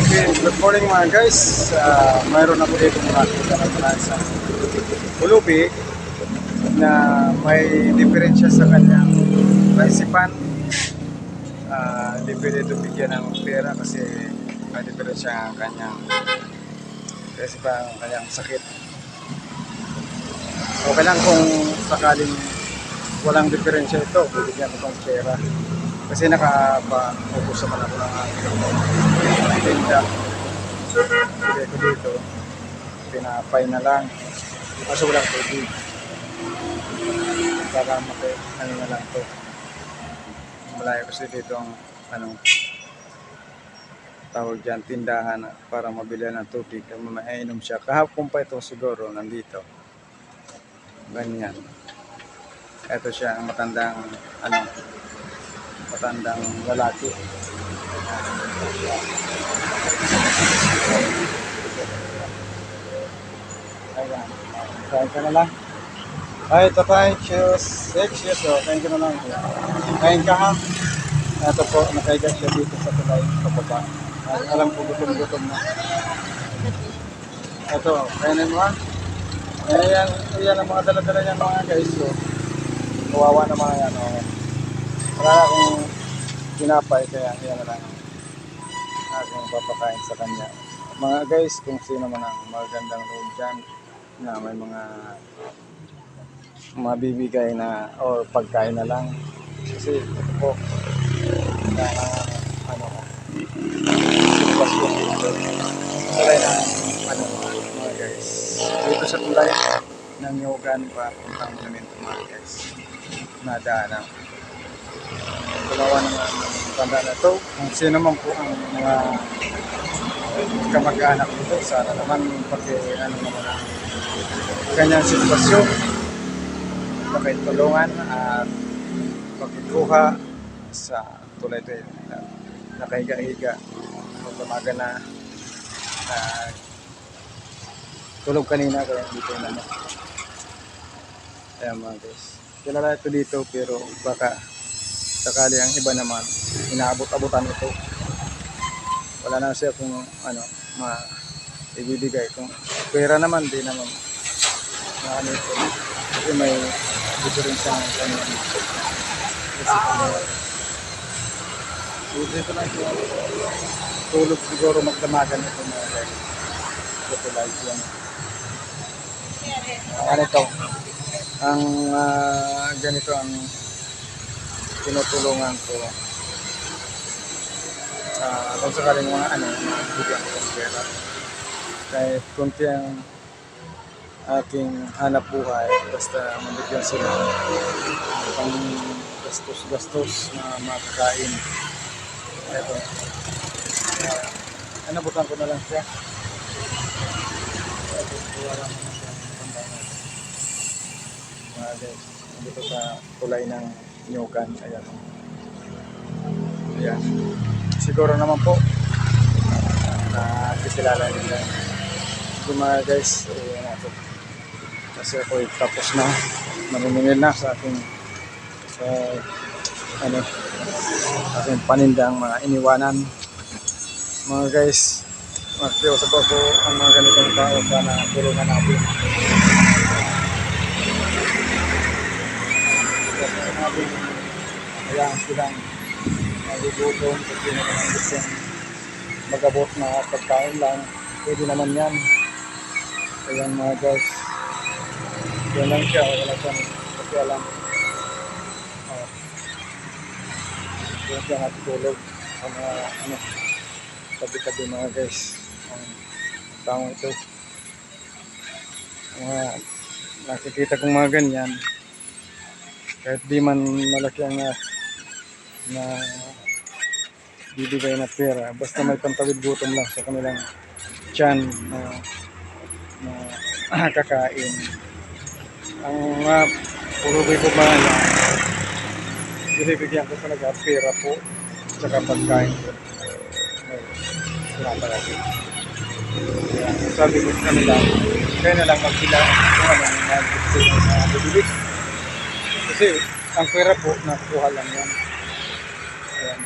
Okay, good morning mga guys. Uh, mayroon ako dito mga pala sa Ulubi na may diferensya sa kanyang naisipan. Uh, hindi pwede ito ng pera kasi may diferensya ang kanyang naisipan ang kanyang sakit. Okay lang kung sakaling walang diferensya ito, bibigyan ko ng pera. Kasi nakapa-focus naman ako ng tinda. Bigay ko dito. Pinapay na lang. Kaso walang tubig. Para maki, ano na lang to. Malayo kasi dito ang ano tawag dyan, tindahan para mabili ng tubig. Mainom siya. Kahapon pa ito siguro nandito. Ganyan. Ito siya ang matandang ano matandang lalaki. Ayan. Kain ka na lang. Ay, tatay, cheers. Six cheers, oh. Kain ka na lang. Kain ka ha. Ito po, nakaiga siya dito sa tulay, pababa. Ay, alam ko gutom-gutom na. Ito, kainin mo ha. Ayan, ayan ang mga dala-dala niya mga guys. So, kawawa na mga yan. Oh. Wala akong pinapay, kaya yan na lang akong papakain sa kanya. Mga guys, kung sino man ang magandang loob dyan, na may mga mabibigay na or pagkain na lang. Kasi ito po, na ano, sitwasyon dito. Tulay na, ano, mga guys. Dito sa tulay ng Yogan pa, puntang monumento mga guys. Nadaanan. Naman ang tanda na to. Kung sino man po ang mga kamag-anak nito, sana naman pati ano naman ang kanyang sitwasyon. Pakitulungan at pagkukuha sa tulay ito na nakahiga-higa tumaga na ah, tulog kanina kaya dito na. Ayan mga guys. Kilala ito dito pero baka sakali ang iba naman inaabot-abutan ito. Wala na siya kung ano ma ibibigay. Kung pera naman di naman na ano ito. Kasi may difference ang kanyang kasi kanya. Dito lang siya. Tulog siguro magdamagan ito mga guys ito live yan ano ito? Ang ah, ganito ang tinutulungan ko ah kung sakaling mga ano, mga bigyan ko ng pera. Kahit kunti ang aking hanap buhay, basta mabigyan sila pang gastos-gastos na makakain. Ito. Uh, ano, butan ko na lang siya. Ito, lang naman siya. Mga guys, dito sa tulay ng Nyugan. Ayan. Ayan. Siguro naman po na kisilala nila. Sige mga guys, ano to. Kasi ako tapos na. Manuningil na sa aking sa ano aking panindang mga iniwanan. Mga guys, magkiusap ako ang mga ganitong tao sana tulungan natin. Silang nagugutom kasi ang gustong magabot na pagkain lang. Pwede naman yan. Ayan mga guys. Yan lang siya. Wala siyang pakialam. Oh. yan siya natutulog. Sa mga ano tabi-tabi mga guys. Ang taong ito. Mga nakikita kong mga ganyan. Kahit di man malaki ang uh, na bibigay na pera. Basta may pantawid gutom lang sa kanilang tiyan na, na kakain. Ang mga uh, pulubi ko ba na binibigyan ko talaga pera po tsaka pagkain ko ay pinapalagi kaya sabi ko sa kanila kaya na lang magpila kung ano ang gusto na bibili. Kasi ang pera po nakukuha lang yan Ayan.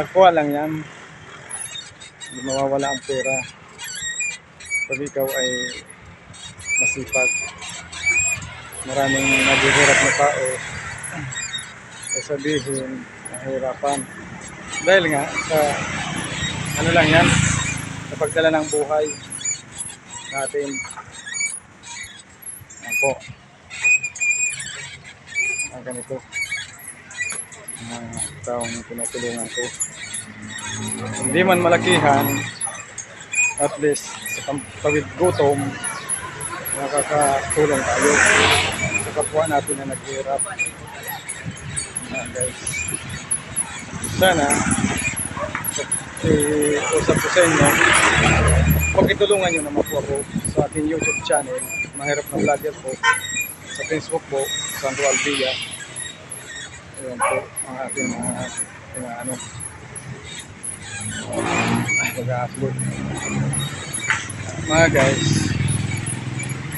Nakuha lang yan. Hindi mawawala ang pera. Pag ikaw ay masipag. Maraming naghihirap na tao. Ay sabihin, nahirapan. Dahil nga, sa ano lang yan, sa pagdala ng buhay natin. Yan po. Ang ganito. Mga taong pinatulungan ko. Hindi man malakihan, at least sa tawid gutom, nakakatulong tayo sa kapwa natin na naghihirap. Ah, guys. Sana, i-usap ko sa inyo, pagkitulungan nyo naman po ako sa aking YouTube channel, Mahirap na Vlogger po, sa Facebook po, Sandro Alvilla. Ayan po, ang ating mga, mga ano, mag-upload. Mga guys,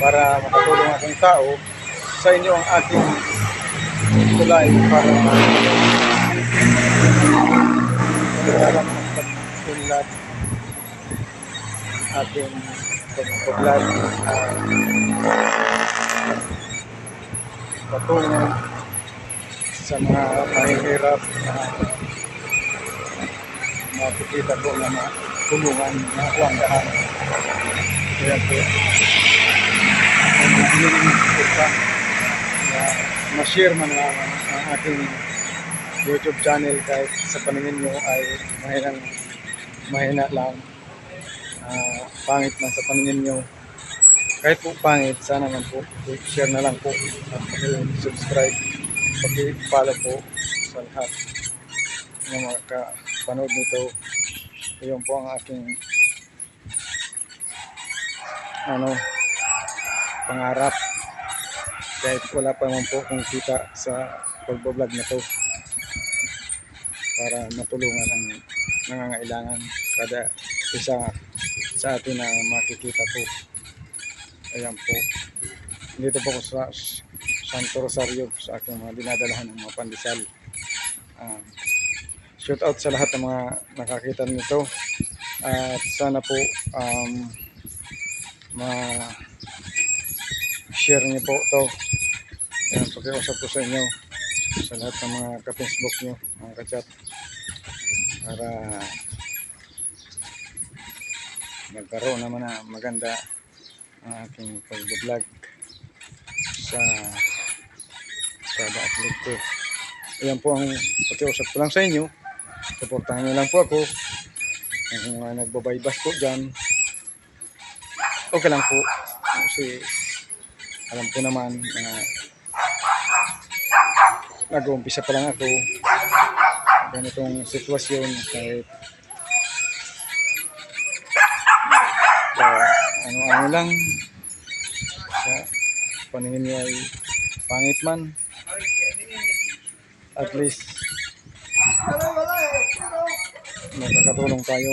para makatulong akong tao, sa inyo ang aking tulay para para magpatulad ating pagpaglag patungo sa mga mahihirap na makikita ko na tulungan na kuwanggahan. Kaya po, hinihingi ko pa na ma-share man ang, ang ating YouTube channel kahit sa paningin nyo ay mahinang mahina lang. Ah, pangit man sa paningin nyo. Kahit po pangit, sana man po, share na lang po at subscribe paki-follow po sa lahat ng mga kapanood nito. Iyon po ang aking ano pangarap kahit wala pa man po kung kita sa pagbablog na to para matulungan ang nangangailangan kada isa sa atin na makikita po ayan po dito po sa Santo Rosario sa aking mga dinadalahan ng mga pandesal. Ah, shout out sa lahat ng mga nakakita nito. At sana po um, ma share niyo po to yan pakiusap ko sa inyo sa lahat ng mga ka-Facebook niyo mga ka-chat. Para magkaroon naman na maganda ang aking pag-vlog sa kada upload ko Ayan po ang pakiusap ko lang sa inyo. Suportahan niyo lang po ako. Kung uh, nagbabaybas po dyan, okay lang po. Kasi alam ko naman na nag-uumpisa pa lang ako ganitong sitwasyon kahit ano-ano lang sa paningin niyo ay pangit man at least makakatulong tayo.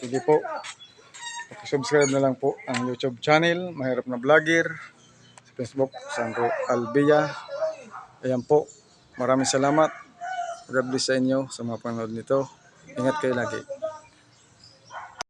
Sige po. Subscribe na lang po ang youtube channel mahirap na vlogger. Sa facebook Sandro Albia. Ayan po. Maraming salamat. God bless sa inyo sa mga panood nito. Ingat kayo lagi